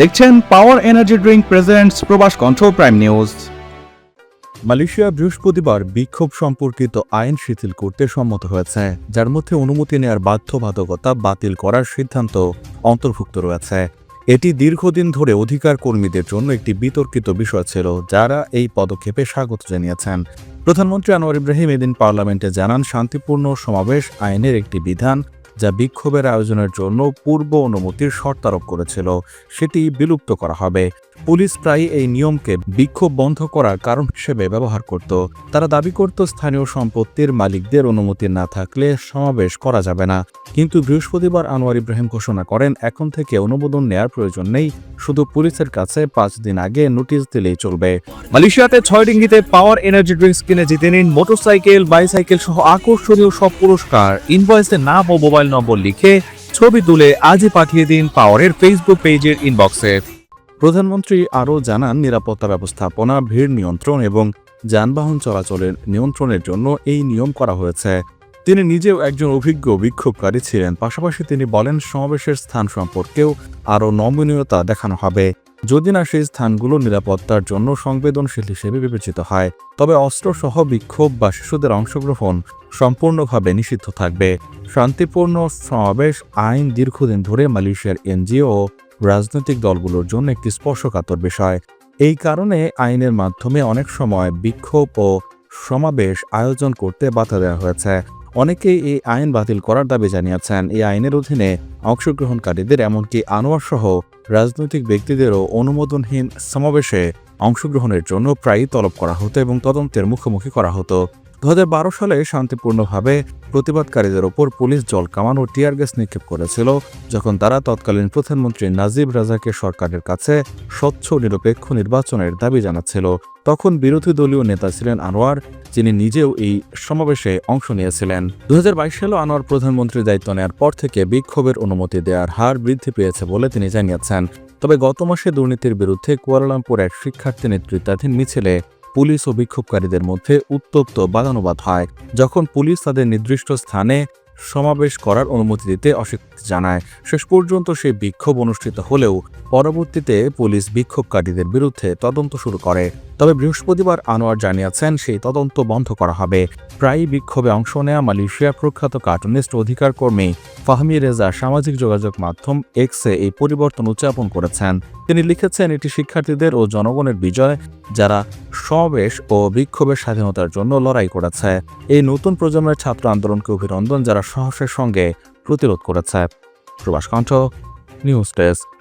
দেখছেন power energy drink presents প্রবাস কণ্ঠ প্রাইম নিউজ মালয়েশিয়া বৃহস্পতিবার বিক্ষোভ সম্পর্কিত আইন শিথিল করতে সম্মত হয়েছে, যার মধ্যে অনুমতি নেওয়ার বাধ্যবাধকতা বাতিল করার সিদ্ধান্ত অন্তর্ভুক্ত রয়েছে। এটি দীর্ঘদিন ধরে অধিকার কর্মীদের জন্য একটি বিতর্কিত বিষয় ছিল, যারা এই পদক্ষেপে স্বাগত জানিয়েছেন। প্রধানমন্ত্রী আনোয়ার ইব্রাহিম এদিন পার্লামেন্টে জানান, শান্তিপূর্ণ সমাবেশ আইনের একটি বিধান যা বিক্ষোভের আয়োজনের জন্য পূর্ব অনুমতির শর্তারোপ করেছিল। সেটি বিলুপ্ত করা হবে। পুলিশ প্রায় এই নিয়মকে বিক্ষোভ বন্ধ করার কারণ হিসেবে ব্যবহার করত। তারা দাবি করত, স্থানীয় সম্পত্তির মালিকদের অনুমতি না থাকলে সমাবেশ করা যাবে না। কিন্তু বৃহস্পতিবার আনোয়ার ইব্রাহিম ঘোষণা করেন, এখন থেকে অনুমোদন নেয়ার প্রয়োজন নেই, শুধু পুলিশের কাছে পাঁচ দিন আগে নোটিশ দিলেই চলবে। মালয়েশিয়াতে ছয় ডিঙ্গিতে পাওয়ার এনার্জি ড্রিঙ্কস কিনে জিতে নিন মোটরসাইকেল, বাইসাইকেল সহ আকর্ষণীয় সব পুরস্কার। ইনভয়েসে নাম ও মোবাইল নম্বর লিখে ছবি তুলে আজই পাঠিয়ে দিন পাওয়ারের ফেসবুক পেজের ইনবক্সে। প্রধানমন্ত্রী আরও জানান, নিরাপত্তা ব্যবস্থাপনা, ভিড় নিয়ন্ত্রণ এবং যানবাহন চলাচলের নিয়ন্ত্রণের জন্য এই নিয়ম করা হয়েছে। তিনি নিজেও একজন অভিজ্ঞ বিক্ষোভকারী ছিলেন। পাশাপাশি তিনি বলেন, সমাবেশের স্থান সম্পর্কেও আরও নমনীয়তা দেখানো হবে। যদি না সেই স্থানগুলো নিরাপত্তার জন্য সংবেদনশীল হিসেবে বিবেচিত হয়, তবে অস্ত্রসহ বিক্ষোভ বা শিশুদের অংশগ্রহণ সম্পূর্ণভাবে নিষিদ্ধ থাকবে। শান্তিপূর্ণ সমাবেশ আইন দীর্ঘদিন ধরে মালয়েশিয়ার এনজিও রাজনৈতিক দলগুলোর জন্য একটি স্পর্শকাতর বিষয়। এই কারণে আইনের মাধ্যমে অনেক সময় বিক্ষোভ ও সমাবেশ আয়োজন করতে বাধা দেওয়া হয়েছে। অনেকেই এই আইন বাতিল করার দাবি জানিয়েছেন। এই আইনের অধীনে অংশগ্রহণকারীদের, এমনকি আনোয়ার সহ রাজনৈতিক ব্যক্তিদেরও অনুমোদনহীন সমাবেশে অংশগ্রহণের জন্য প্রায়ই তলব করা হতো এবং তদন্তের মুখোমুখি করা হতো। দু হাজার বারো সালে শান্তিপূর্ণভাবে প্রতিবাদকারীদের ওপর পুলিশ জল কামান ও টিয়ার গ্যাস নিক্ষেপ করেছিল, যখন তারা তৎকালীন প্রধানমন্ত্রী নাজিব রাজাকে সরকারের কাছে স্বচ্ছ নিরপেক্ষ নির্বাচনের দাবি জানাচ্ছিল। তখন বিরোধী দলীয় নেতা ছিলেন আনোয়ার, যিনি নিজেও এই সমাবেশে অংশ নিয়েছিলেন। দু সালে আনোয়ার প্রধানমন্ত্রীর দায়িত্ব নেওয়ার পর থেকে বিক্ষোভের অনুমতি দেওয়ার হার বৃদ্ধি পেয়েছে বলে তিনি জানিয়েছেন। তবে গত মাসে দুর্নীতির বিরুদ্ধে কুয়ালালামপুর এক শিক্ষার্থী নেতৃত্বাধীন মিছিলে পুলিশ ও বিক্ষোভকারীদের মধ্যে উত্তপ্ত বাদানুবাদ হয়। যখন পুলিশ তাদের নির্দিষ্ট স্থানে সমাবেশ করার অনুমতি দিতে অস্বীকৃতি জানায়। শেষ পর্যন্ত সেই বিক্ষোভ অনুষ্ঠিত হলেও পরবর্তীতে পুলিশ বিক্ষোভকারীদের বিরুদ্ধে তদন্ত শুরু করে। তবে বৃহস্পতিবার আনোয়ার জানিয়েছেন, সেই তদন্ত বন্ধ করা হবে। প্রায়ই বিক্ষোভে অংশ নেওয়া মালয়েশিয়ার প্রখ্যাত কার্টুনিস্ট অধিকার কর্মী ফাহমি রেজা সামাজিক যোগাযোগ মাধ্যম এক্সে এই পরিবর্তন উদযাপন করেছেন। তিনি লিখেছেন, এটি শিক্ষার্থীদের ও জনগণের বিজয়, যারা সমাবেশ ও বিক্ষোভের স্বাধীনতার জন্য লড়াই করেছে। এই নতুন প্রজন্মের ছাত্র আন্দোলনকে অভিনন্দন, যারা সাহসের সঙ্গে প্রতিরোধ করেছে। প্রবাস কণ্ঠ নিউজ ডেস্ক।